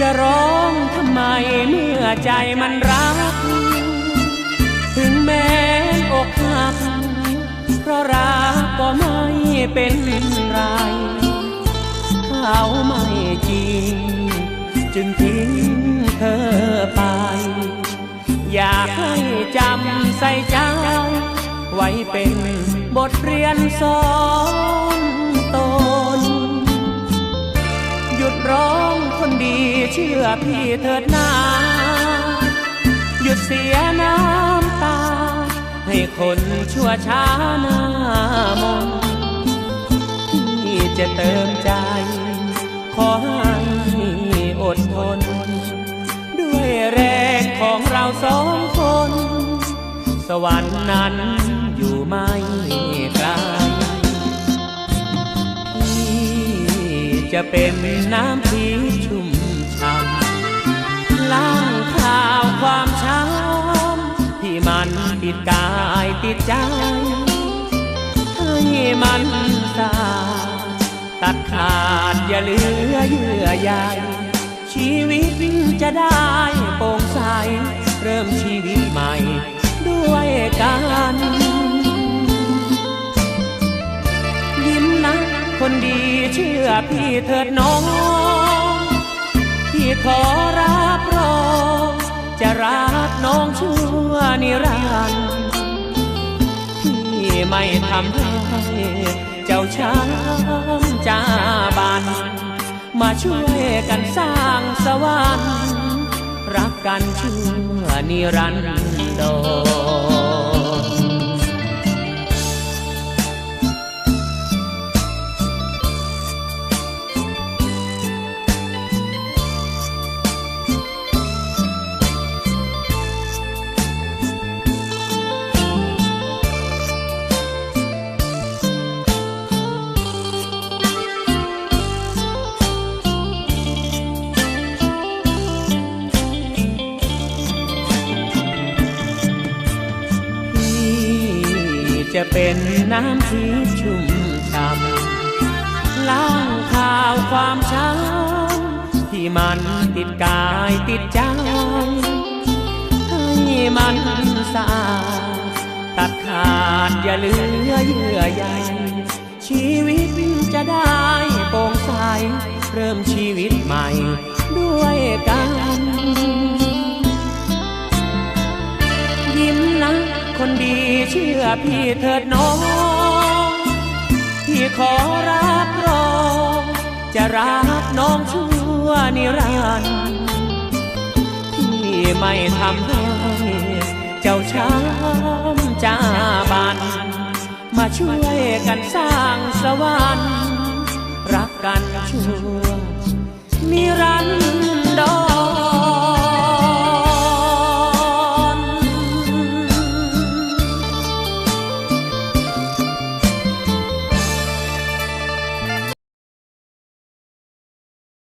จะร้องทำไมเมื่อใจมันรัก ถึงแม้อกหักเพราะรักก็ไม่เป็นไร เขาไม่จริง จึงทิ้งเธอไป อยากให้จำใส่ใจไว้เป็นบทเรียนสอน พี่เถิดนาหยุดเสียน้ำตา ให้คนชั่วช้าหน้ามนที่จะเติมใจ ขอให้อดทน ด้วยแรงของเราสองคน สวรรค์นั้นอยู่ไม่ไกลที่จะเป็นน้ำที่ชุ่ม ล้างข่าวความช้ำที่มันติดกายติดใจให้มันสาตัดขาดอย่าเหลือเยื่อใยชีวิตจะได้โปร่งใส เริ่มชีวิตใหม่ด้วยกันยิ้มนะคนดีเชื่อพี่เถิดน้อง พี่ขอรับ นิรันดร์พี่ไม่ทำให้เจ้าช้ำจ้าบันมาช่วยกันสร้างสวรรค์รักกันชั่วนิรันดร เป็นน้ำที่ชุ่มช่ำล้างข่าวความช้ำที่มันติดกายติดใจให้มันสะอาดตัดขาดอย่าเหลือเยื่อใยชีวิตจะได้โปร่งใสเริ่มชีวิตใหม่ด้วยกันยิ้มนะ คนดีเชื่อพี่เถิดน้อง พี่ขอรับรอง จะรักน้องชั่วนิรันดร์พี่ไม่ทำให้เจ้าช้ำจ้าบัน มาช่วยกันสร้างสวรรค์ รักกันชั่วนิรัน